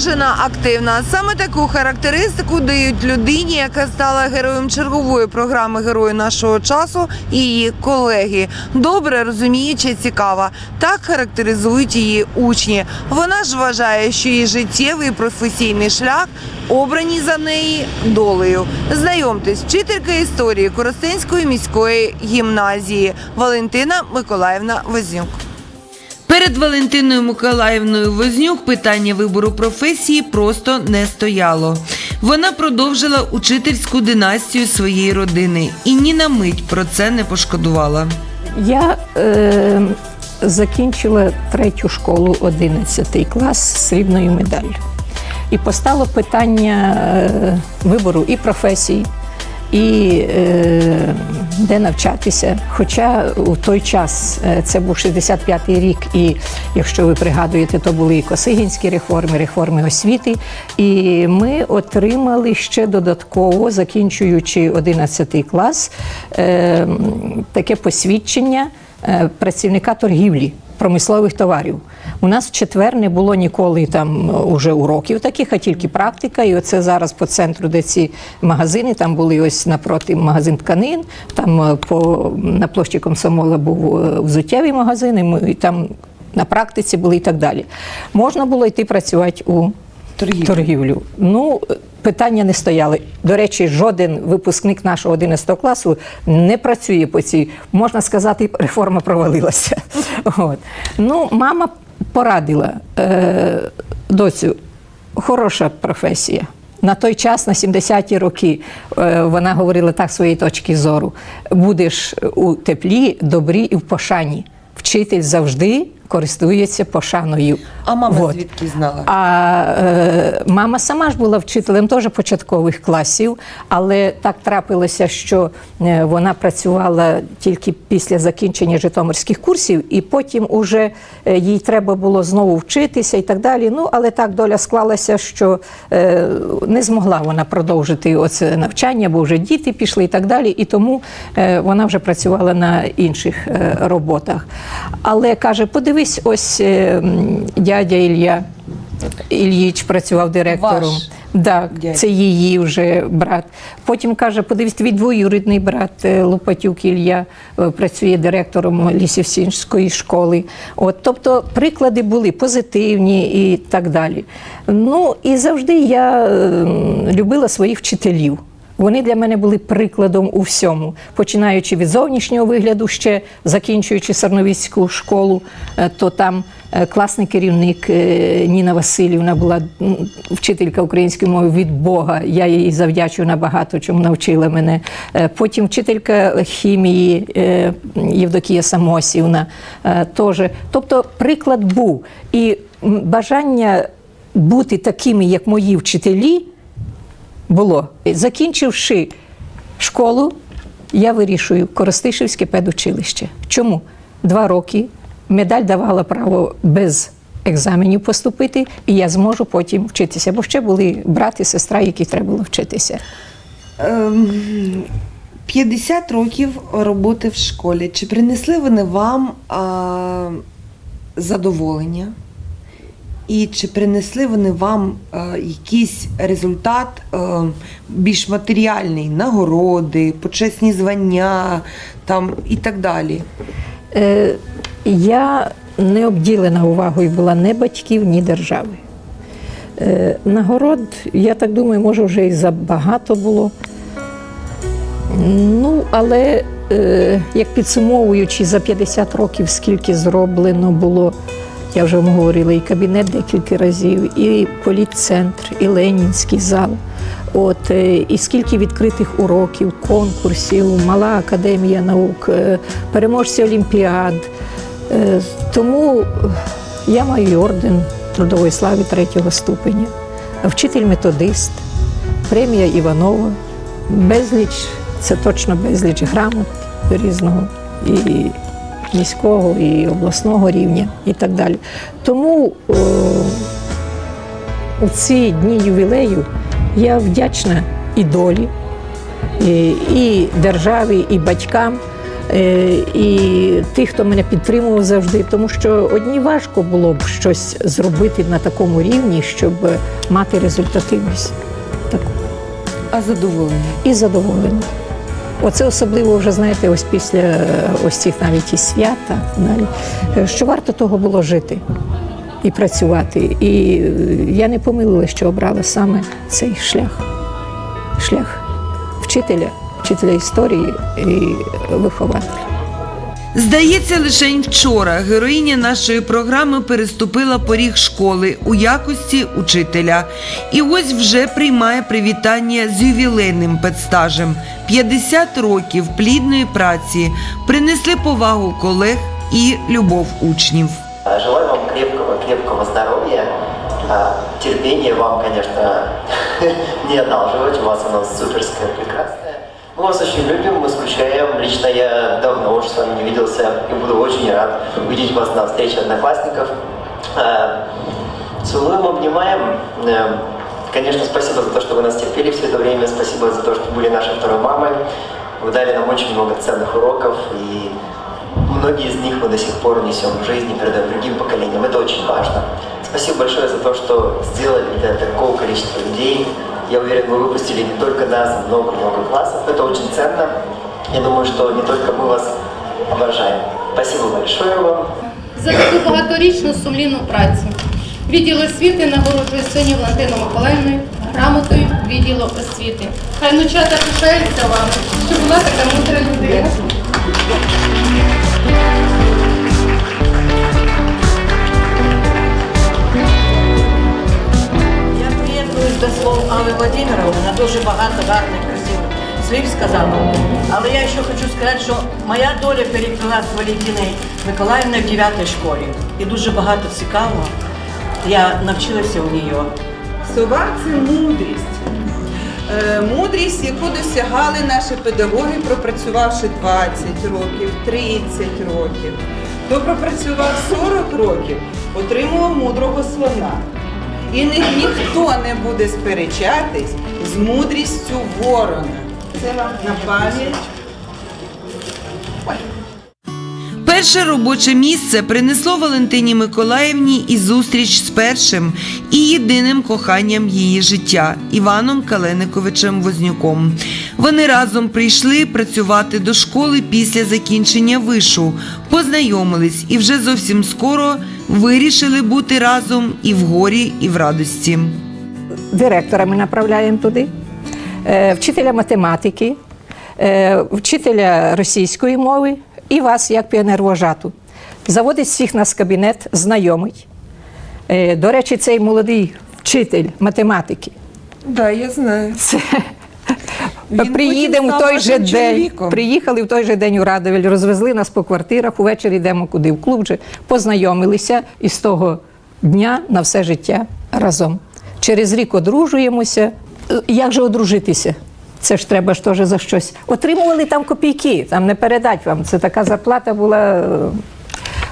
Виважена, активна. Саме таку характеристику дають людині, яка стала героєм чергової програми Герої нашого часу і її колеги. Добре, розуміюча, цікава. Так характеризують її учні. Вона ж вважає, що її життєвий професійний шлях обрані за неї долею. Знайомтесь, вчителька історії Коростенської міської гімназії Валентина Миколаївна Вознюк. Перед Валентиною Миколаївною Вознюк питання вибору професії просто не стояло. Вона продовжила учительську династію своєї родини і ні на мить про це не пошкодувала. Я е, закінчила третю школу, 11 клас з срібною медаллю. І постало питання е, вибору і професій, і е, де навчатися. Хоча у той час е, це був 65-й рік, і якщо ви пригадуєте, то були і Косигінські реформи, реформи освіти. І ми отримали ще додатково, закінчуючи 11 клас, е, таке посвідчення працівника торгівлі. Промислових товарів у нас в четвер не було ніколи там уже уроків таких, а тільки практика. І оце зараз по центру, де ці магазини, там були ось напроти магазин тканин. Там е, по на площі Комсомола був е, взуттєвий магазин, і там на практиці були і так далі. Можна було йти працювати у Торгівлю. торгівлю. Ну, питання не стояли. До речі, жоден випускник нашого 11 класу не працює по цій. Можна сказати, реформа провалилася. От. Ну, мама порадила е, доцю, хороша професія. На той час, на 70-ті роки, е, вона говорила так своєї точки зору: будеш у теплі, добрі і в пошані. Вчитель завжди користується пошаною. А мама Вот. звідки знала? А е, мама сама ж була вчителем теж початкових класів, але так трапилося, що е, вона працювала тільки після закінчення житомирських курсів, і потім уже е, їй треба було знову вчитися і так далі. Ну, але так доля склалася, що е, не змогла вона продовжити оце навчання, бо вже діти пішли і так далі. І тому е, вона вже працювала на інших е, роботах. Але каже: подивись, ось е, дядя Ілля. Ільїч працював директором. Ваш Так, дядя. це її вже брат. Потім каже: подивись, твій двоюрідний брат е, Лопатюк Ілля е, працює директором Лісівсінської школи. От, тобто приклади були позитивні і так далі. Ну і завжди я любила своїх вчителів. Вони для мене були прикладом у всьому, починаючи від зовнішнього вигляду, ще закінчуючи Сарновіцьку школу, е, то там е, класний керівник е, Ніна Васильівна була вчителька української мови від Бога. Я їй завдячую набагато, чому навчила мене. Потім вчителька хімії Євдокія Самосівна теж. Тобто приклад був. І бажання бути такими, як мої вчителі було. Закінчивши школу, я вирішую Коростишівське педучилище. Чому? Два роки медаль давала право без екзаменів поступити, і я зможу потім вчитися. Бо ще були брат і сестра, які треба було вчитися. Ем, 50 років роботи в школі. Чи принесли вони вам а, задоволення? І чи принесли вони вам а, якийсь результат а, більш матеріальний, нагороди, почесні звання там, і так далі? Е, я не обділена увагою була ні батьків, ні держави. Е, нагород, я так думаю, може, вже і забагато було. Ну, але е, як підсумовуючи за 50 років, скільки зроблено було, я вже вам говорила, і кабінет декілька разів, і політцентр, і Ленінський зал. От, е, і скільки відкритих уроків, конкурсів, мала академія наук, е, переможці олімпіад. Е, Тому я маю орден трудової слави третього ступеня, вчитель-методист, премія Іванова, безліч, це точно безліч грамот різного і міського, і обласного рівня, і так далі. Тому о, у ці дні ювілею я вдячна і долі, і, і державі, і батькам, е, і тих, хто мене підтримував завжди, тому що одні важко було б щось зробити на такому рівні, щоб мати результативність таку А задоволення? і задоволення. Оце особливо вже знаєте, ось після е, ось цих навіть і свята, е, що варто того було жити і працювати. І е, я не помилила, що обрала саме цей шлях. Шлях вчителя, вчителя історії і вихователя. Здається, лише вчора героїня нашої програми переступила поріг школи у якості учителя. І ось вже приймає привітання з ювілейним педстажем. 50 років плідної праці принесли повагу колег і любов учнів. Желаю вам крепкого-крепкого здоровья, а, терпения вам, конечно, не одалживать, у вас оно суперское, прекрасное. Мы вас очень любим, мы скучаем. Лично я давно уже с вами не виделся и буду очень рад увидеть вас на встрече одноклассников. А, Целуем, обнимаем. Э, Конечно, спасибо за то, что вы нас терпели все это время. Спасибо за то, что были нашей второй мамой. Вы дали нам очень много ценных уроков, и многие из них мы до сих пор несем в жизнь и передаем другим поколениям. Это очень важно. Спасибо большое за то, что сделали для такого количества людей. Я уверен, вы выпустили не только нас, а много-много классов. Это очень ценно. Я думаю, что не только мы вас обожаем. Спасибо большое вам. за таку багаторічну сумлінну працю. Відділ освіти нагороджує сьогодні Валентину Миколаївною грамотою відділу освіти. Хай внучата пишаються вами, що була така мудра людина. До слов Алли Владимировни, вона дуже багато гарних красивих слів сказала. Але я ще хочу сказати, що моя доля переплила з Валентиною Миколаївною в 9 школі. І дуже багато цікавого я навчилася у неї. Сова це мудрість. Е, Мудрість, яку досягали наші педагоги, пропрацювавши 20 років, 30 років. Хто пропрацював 40 років, отримував мудрого слона. І ні, ніхто не буде сперечатись з мудрістю ворона. Це вам на пам'ять. Перше робоче місце принесло Валентині Миколаївні і зустріч з першим і єдиним коханням її життя Іваном Калениковичем Вознюком. Вони разом прийшли працювати до школи після закінчення вишу, познайомились і вже зовсім скоро вирішили бути разом і в горі, і в радості. директора ми направляємо туди, е, вчителя математики, е, вчителя російської мови і вас, як піонервожату. Заводить всіх нас в кабінет, знайомить. Е, До речі, цей молодий вчитель математики. Да, я знаю. Це Він приїдемо в той же день. чоловіком. Приїхали в той же день у Радовель, розвезли нас по квартирах. Увечері йдемо куди в клуб же, познайомилися і з того дня на все життя разом. Через рік одружуємося. Е, Як же одружитися? Це ж треба ж теж за щось. Отримували там копійки, там не передать вам. Це така зарплата була. е,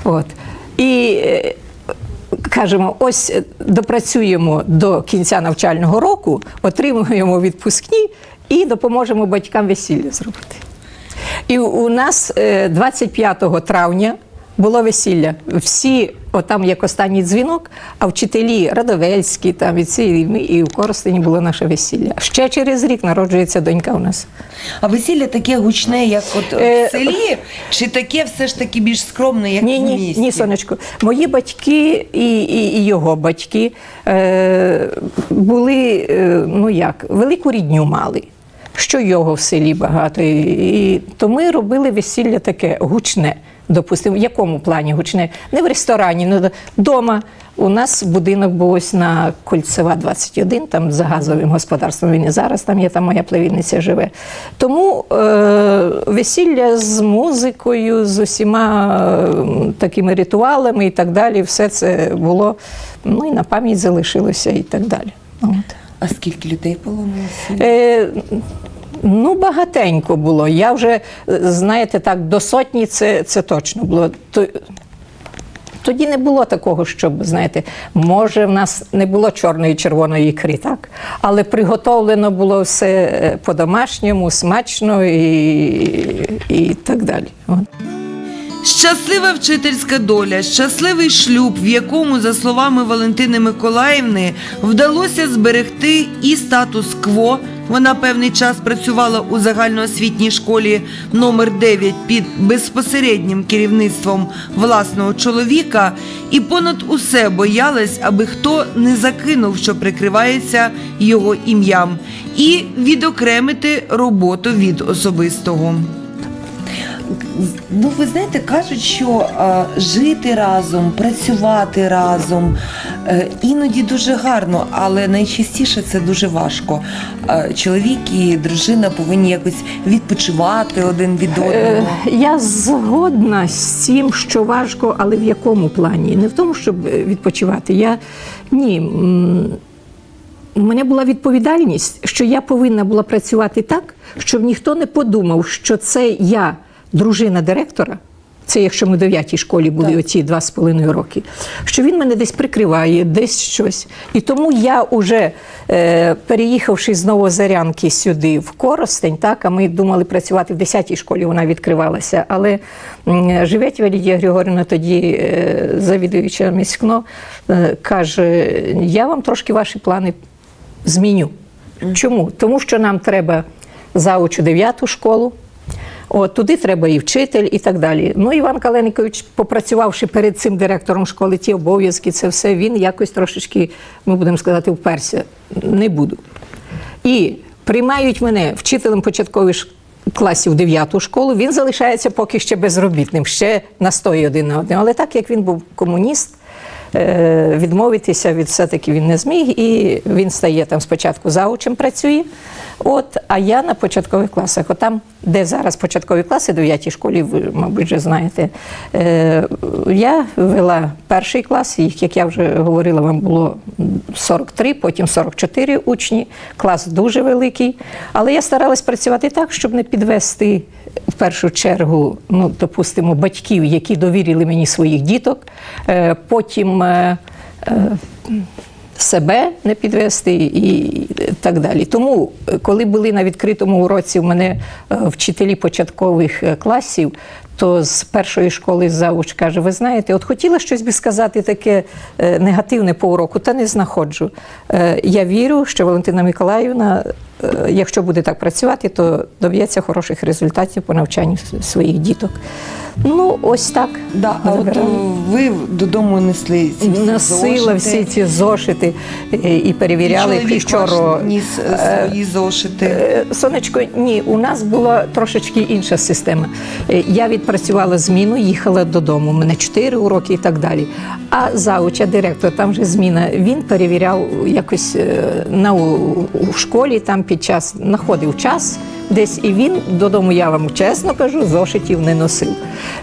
От. І е, кажемо, ось е, допрацюємо до кінця навчального року, отримуємо відпускні і допоможемо батькам весілля зробити. І у нас е, 25 травня було весілля. Всі, отам як останній дзвінок, а вчителі Радовельські, там і ці, і ми, і в Коростені було наше весілля. Ще через рік народжується донька у нас. А весілля таке гучне, як от Е, в селі, чи таке все ж таки більш скромне, як Ні, в ні, ні, сонечко. Мої батьки і, і, і його батьки е, були, е, ну як, велику рідню мали. Що його в селі багато. І, і, то ми робили весілля таке гучне. Допустимо, в якому плані гучне? Не в ресторані, ну вдома. У нас будинок був ось на Кольцева 21, там за газовим господарством він і зараз там є, там моя племінниця живе. Тому е, весілля з музикою, з усіма е, такими ритуалами і так далі, все це було, ну і на пам'ять залишилося і так далі. От. А скільки людей полонилося? Е, ну, багатенько було. Я вже, знаєте, так, до сотні це, це точно було. Тоді не було такого, щоб, знаєте, може, в нас не було чорної червоної ікри, так? Але приготовлено було все е, по-домашньому, смачно і, і так далі. Щаслива вчительська доля, щасливий шлюб, в якому, за словами Валентини Миколаївни, вдалося зберегти і статус-кво. Вона певний час працювала у загальноосвітній школі номер 9 під безпосереднім керівництвом власного чоловіка, і понад усе боялась, аби хто не закинув, що прикривається його ім'ям, і відокремити роботу від особистого. Ну, ви знаєте, кажуть, що е, жити разом, працювати разом е, іноді дуже гарно, але найчастіше це дуже важко. Е, чоловік і дружина повинні якось відпочивати один від Е, одного. Я згодна з цим, що важко, але в якому плані? Не в тому, щоб відпочивати. Я ні. У мене була відповідальність, що я повинна була працювати так, щоб ніхто не подумав, що це я, дружина директора. Це якщо ми в 9 школі були оці два з половиною роки, що він мене десь прикриває, десь щось. І тому я уже, е, переїхавши з Новозарянки сюди в Коростень, так, а ми думали працювати в 10 школі, вона відкривалася. Але Живетєва Лідія Григорівна, тоді е, завідуюча міськно, е, каже: я вам трошки ваші плани зміню. Чому? Тому що нам треба заучу 9 школу. От, туди треба і вчитель, і так далі. Ну, Іван Каленникович, попрацювавши перед цим директором школи, ті обов'язки, це все, він якось трошечки, ми будемо сказати, вперся. Не буду. І приймають мене вчителем початкових класів 9 школу, він залишається поки ще безробітним, ще настоює один на один. Але так як він був комуніст, відмовитися від все-таки він не зміг, і він стає там спочатку заучем працює. От, а я на початкових класах, от там, де зараз початкові класи, 9 школі, ви, мабуть, вже знаєте, е, я вела перший клас, їх, як я вже говорила, вам було 43, потім 44 учні, клас дуже великий. Але я старалась працювати так, щоб не підвести в першу чергу, ну, допустимо, батьків, які довірили мені своїх діток, е, потім. е, е, себе не підвести і так далі. Тому, коли були на відкритому уроці в мене вчителі початкових класів, то з першої школи завуч каже: ви знаєте, от хотіла щось би сказати таке е, негативне по уроку, та не знаходжу. Е, Я вірю, що Валентина Миколаївна, е, якщо буде так працювати, то доб'ється хороших результатів по навчанню своїх діток. Ну, ось так. Да, а от ви додому несли ці всі Носила всі ці зошити і перевіряли і вчора. ніс свої зошити. Сонечко, ні, у нас була трошечки інша система. Я відпрацювала зміну, їхала додому. У мене чотири уроки і так далі. А зауча, директор, там же зміна, він перевіряв якось е, на у школі, там під час знаходив час. Десь і він додому, я вам чесно кажу, зошитів не носив.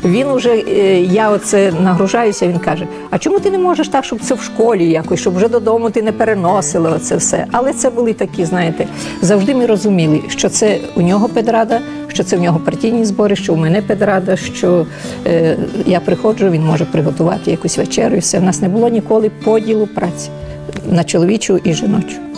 Він уже, е, я оце нагружаюся, він каже: а чому ти не можеш так, щоб це в школі якось, щоб вже додому ти не переносила оце все. Але це були такі, знаєте, завжди ми розуміли, що це у нього педрада, що це в нього партійні збори, що у мене педрада, що е, я приходжу, він може приготувати якусь вечерю. і Все. У нас не було ніколи поділу праці на чоловічу і жіночу.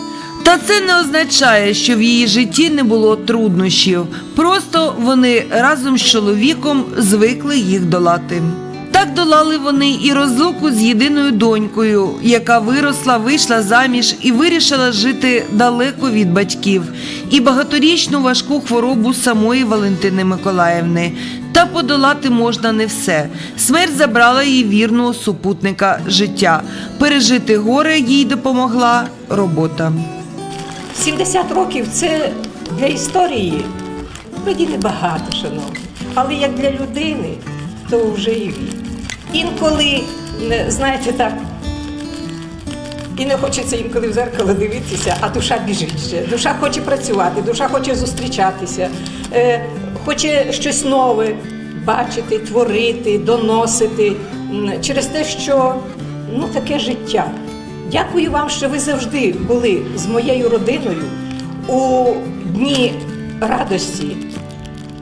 Та це не означає, що в її житті не було труднощів. Просто вони разом з чоловіком звикли їх долати. Так долали вони і розлуку з єдиною донькою, яка виросла, вийшла заміж і вирішила жити далеко від батьків, і багаторічну важку хворобу самої Валентини Миколаївни. Та подолати можна не все. Смерть забрала її вірного супутника життя. Пережити горе їй допомогла робота. 70 років це для історії тоді небагато, шановні. Але як для людини, то вже і вік. Інколи, знаєте, так. І не хочеться інколи в зеркало дивитися, а душа біжить ще. Душа хоче працювати, душа хоче зустрічатися, е, хоче щось нове бачити, творити, доносити через те, що ну, таке життя. Дякую вам, що ви завжди були з моєю родиною у дні радості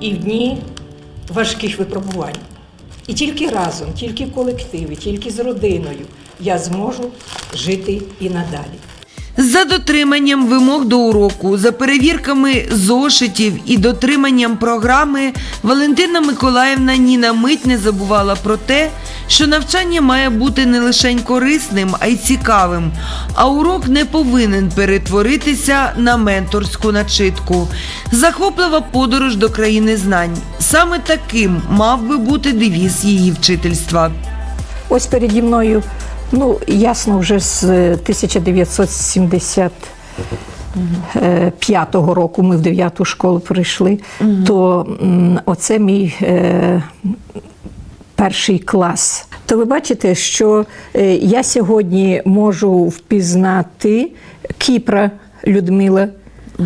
і в дні важких випробувань. І тільки разом, тільки в колективі, тільки з родиною я зможу жити і надалі. За дотриманням вимог до уроку, за перевірками зошитів і дотриманням програми, Валентина Миколаївна ні на мить не забувала про те, що навчання має бути не лише корисним, а й цікавим. А урок не повинен перетворитися на менторську начитку. Захоплива подорож до країни знань. Саме таким мав би бути девіз її вчительства. Ось переді мною, ну ясно, вже з 1975 року ми в 9 школу прийшли, то оце мій е, перший клас. То ви бачите, що е, я сьогодні можу впізнати Кіпра Людмила.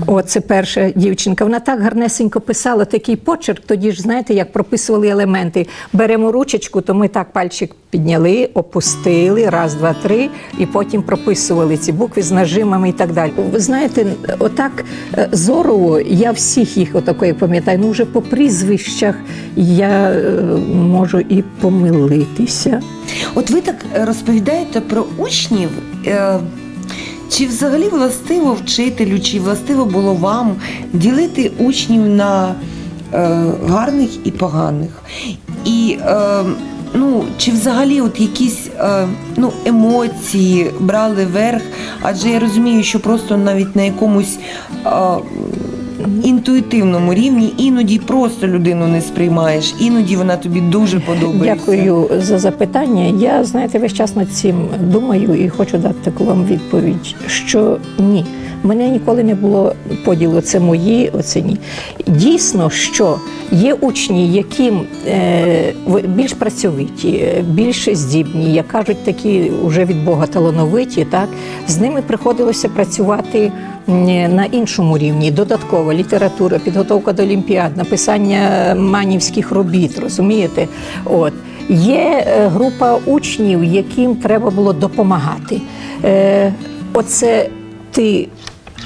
О, це перша дівчинка. Вона так гарнесенько писала такий почерк. Тоді ж знаєте, як прописували елементи. Беремо ручечку, то ми так пальчик підняли, опустили, раз, два, три, і потім прописували ці букви з нажимами і так далі. Ви знаєте, отак е, зорово я всіх їх отако, як пам'ятаю. Ну вже по прізвищах я е, можу і помилитися. От ви так е, розповідаєте про учнів. Чи взагалі властиво вчителю, чи властиво було вам ділити учнів на е, гарних і поганих? І е, ну, чи взагалі от якісь е, ну, емоції брали верх? Адже я розумію, що просто навіть на якомусь е, інтуїтивному рівні іноді просто людину не сприймаєш, іноді вона тобі дуже подобається. Дякую за запитання. Я, знаєте, весь час над цим думаю і хочу дати таку вам відповідь, що ні. Мене ніколи не було поділу, це мої, оце ні. Дійсно, що є учні, які е, більш працьовиті, е, більш здібні, як кажуть, такі вже від Бога талановиті, так з ними приходилося працювати на іншому рівні. Додаткова література, підготовка до олімпіад, написання манівських робіт, розумієте? От. Є е, група учнів, яким треба було допомагати. Е, оце ти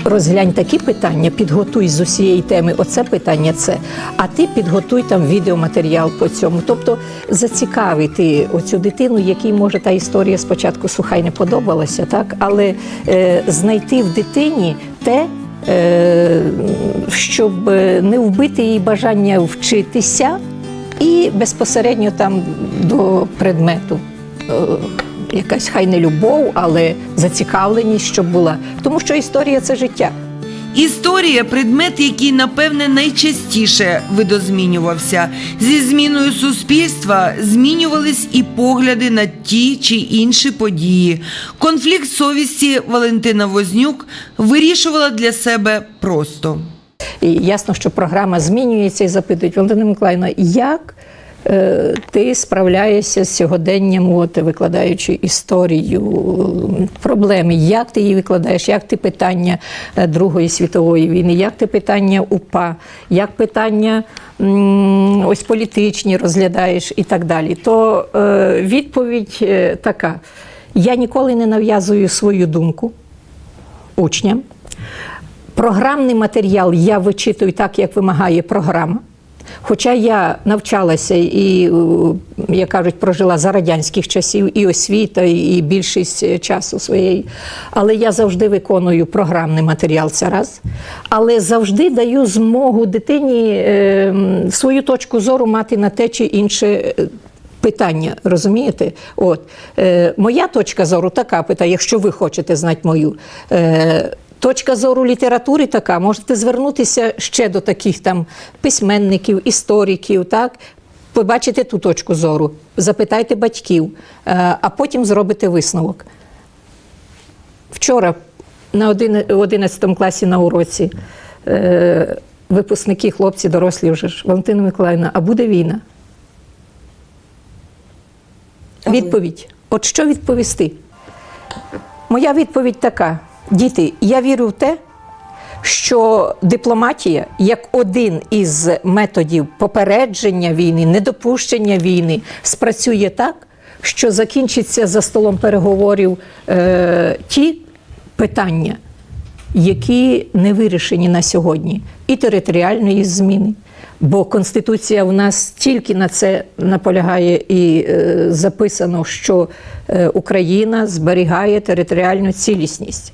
розглянь такі питання, підготуй з усієї теми оце питання, це. А ти підготуй там відеоматеріал по цьому. Тобто зацікавити оцю дитину, якій може та історія спочатку сухай не подобалася, так? але е, знайти в дитині те. е, Щоб не вбити її бажання вчитися і безпосередньо там до предмету е, якась хай не любов, але зацікавленість, щоб була. Тому що історія це життя. Історія предмет, який напевне найчастіше видозмінювався. Зі зміною суспільства змінювались і погляди на ті чи інші події. Конфлікт совісті Валентина Вознюк вирішувала для себе просто. І ясно, що програма змінюється і запитують Валентина Миколаївна, як ти справляєшся з сьогоденням, от, викладаючи історію проблеми, як ти її викладаєш, як ти питання е, Другої світової війни, як ти питання УПА, як питання ось політичні розглядаєш і так далі. То е, відповідь е, така: я ніколи не нав'язую свою думку учням. Програмний матеріал я вичитую так, як вимагає програма. Хоча я навчалася і, е, як кажуть, прожила за радянських часів і освіта, і більшість часу своєї. Але я завжди виконую програмний матеріал це раз. Але завжди даю змогу дитині е, свою точку зору мати на те чи інше. е, Питання, розумієте? От е, моя точка зору така питає, якщо ви хочете знати мою. Е, Точка зору літератури така, можете звернутися ще до таких там письменників, істориків, так? Побачите ту точку зору, запитайте батьків, е, а потім зробите висновок. Вчора на 11 класі на уроці е, випускники, хлопці, дорослі вже ж, Валентина Миколаївна, а буде війна? Відповідь. От що відповісти? Моя відповідь така: діти, я вірю в те, що дипломатія як один із методів попередження війни, недопущення війни, спрацює так, що закінчиться за столом переговорів е, ті питання, які не вирішені на сьогодні, і територіальної зміни. Бо Конституція в нас тільки на це наполягає і е, записано, що е, Україна зберігає територіальну цілісність.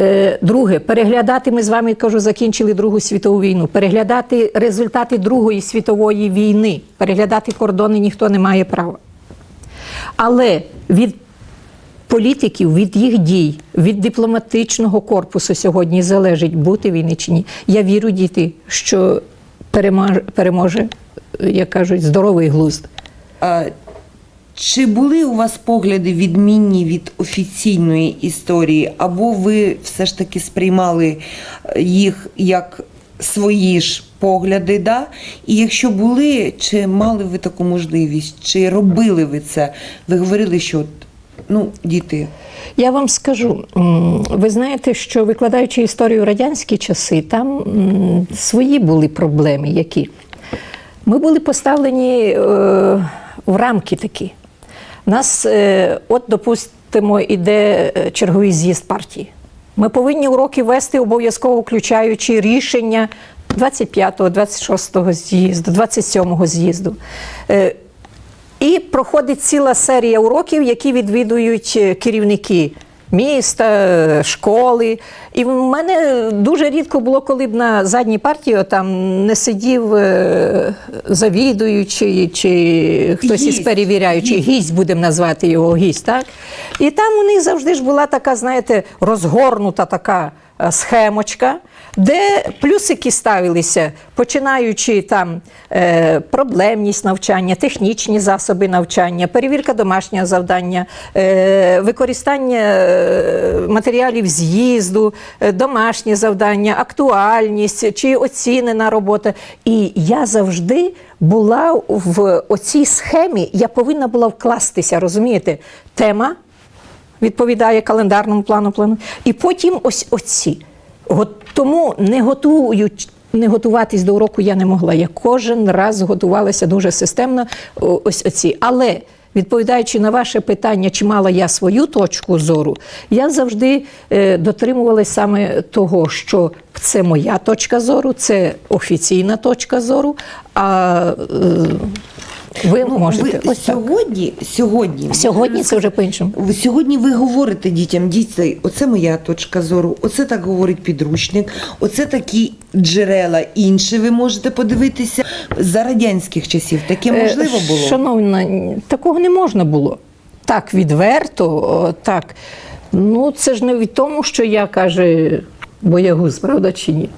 Е, Друге, переглядати, ми з вами кажу, закінчили Другу світову війну. Переглядати результати Другої світової війни, переглядати кордони ніхто не має права. Але від політиків, від їх дій, від дипломатичного корпусу сьогодні залежить бути війни чи ні. Я вірю, діти, що переможе, переможе як кажуть, здоровий глузд. Чи були у вас погляди відмінні від офіційної історії, або ви все ж таки сприймали е, їх як свої ж погляди? Да? І якщо були, чи мали ви таку можливість, чи робили ви це? Ви говорили, що ну, діти. Я вам скажу, ви знаєте, що викладаючи історію радянські часи, там свої були проблеми, які ми були поставлені е, в рамки такі. У нас, е, от, допустимо, іде е, черговий з'їзд партії. Ми повинні уроки вести обов'язково включаючи рішення 25-го, 26-го з'їзду, 27-го з'їзду. Е, і проходить ціла серія уроків, які відвідують керівники міста, школи. І в мене дуже рідко було, коли б на задній партії там не сидів е, завідуючий чи хтось із перевіряючих, гість будемо назвати його гість, так? І там у них завжди ж була така, знаєте, розгорнута така е, схемочка, де плюсики ставилися, починаючи там е, проблемність навчання, технічні засоби навчання, перевірка домашнього завдання, е, використання е, матеріалів з'їзду, е, домашнє завдання, актуальність чи оцінена робота. І я завжди була в оцій схемі, я повинна була вкластися, розумієте, тема відповідає календарному плану плану. І потім ось оці. Тому не готують. Не готуватись до уроку я не могла. Я кожен раз готувалася дуже системно. Ось оці. Але відповідаючи на ваше питання, чи мала я свою точку зору, я завжди е, дотримувалася саме того, що це моя точка зору, це офіційна точка зору. А ви можете ви ось так. сьогодні, сьогодні, Сьогодні це вже по-іншому. Сьогодні ви говорите дітям, діти, оце моя точка зору, оце так говорить підручник, оце такі джерела інші. Ви можете подивитися за радянських часів. Таке Е, можливо було? Шановна, такого не можна було. Так відверто, так. Ну, це ж не від тому, що я каже боягуз, правда чи ні?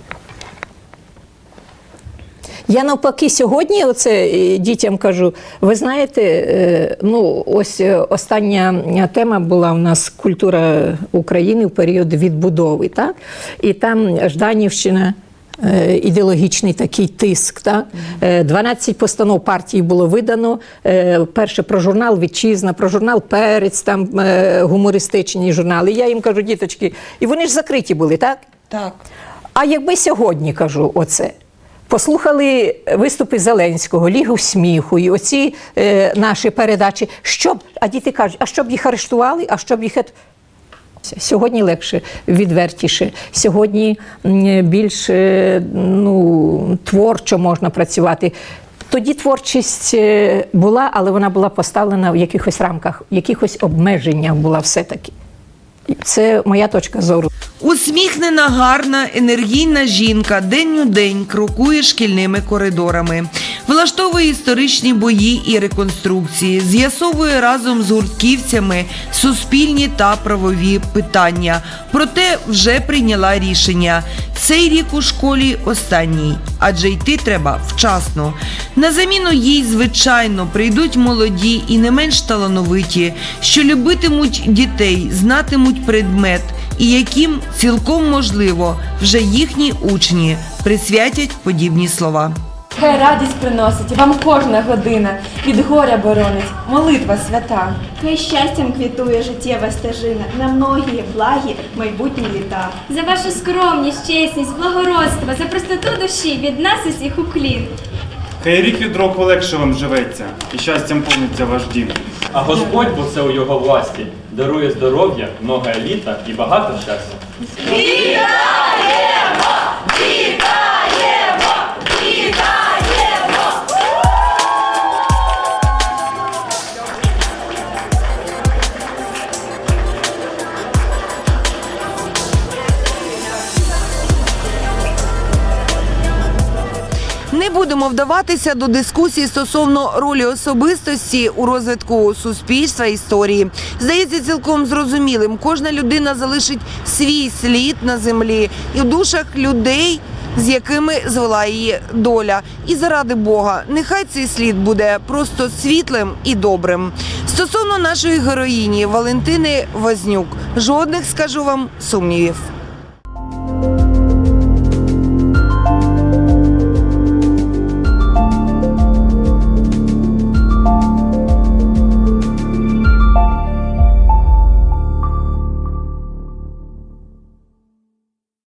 Я навпаки сьогодні оце е, дітям кажу, ви знаєте, е, ну ось е, остання тема була у нас культура України в період відбудови, так? І там Жданівщина. Ідеологічний такий тиск. Так? Е, 12 постанов партії було видано. Перше про журнал Вітчизна, про журнал Перець, там гумористичні журнали. Я їм кажу, діточки, і вони ж закриті були, так? Так. А якби сьогодні кажу оце. Послухали виступи Зеленського, Лігу сміху і оці е, наші передачі. Щоб, а діти кажуть, а щоб їх арештували, а щоб їх. Сьогодні легше, відвертіше. Сьогодні більш е, ну, творчо можна працювати. Тоді творчість е, була, але вона була поставлена в якихось рамках, в якихось обмеженнях була все-таки. Це моя точка зору. Усміхнена, гарна, енергійна жінка день у день крокує шкільними коридорами, влаштовує історичні бої і реконструкції, з'ясовує разом з гуртківцями суспільні та правові питання. Проте вже прийняла рішення. Цей рік у школі останній, адже йти треба вчасно. На заміну їй, звичайно, прийдуть молоді і не менш талановиті, що любитимуть дітей, знатимуть предмет і яким цілком можливо вже їхні учні присвятять подібні слова. Хай радість приносить вам кожна година, від горя боронить, молитва свята. Хай щастям квітує життєва стежина на многі благі майбутні літа. За вашу скромність, чесність, благородство, за простоту душі від нас усіх уклін. Хай рік від року легше вам живеться, і щастям повниться ваш дім. А Господь, бо це у його власті, дарує здоров'я, много літа і багато щастя. Будемо вдаватися до дискусії стосовно ролі особистості у розвитку суспільства історії. Здається, цілком зрозумілим. Кожна людина залишить свій слід на землі і в душах людей. З якими звела її доля, і заради Бога, нехай цей слід буде просто світлим і добрим. Стосовно нашої героїні Валентини Вознюк, жодних скажу вам сумнівів.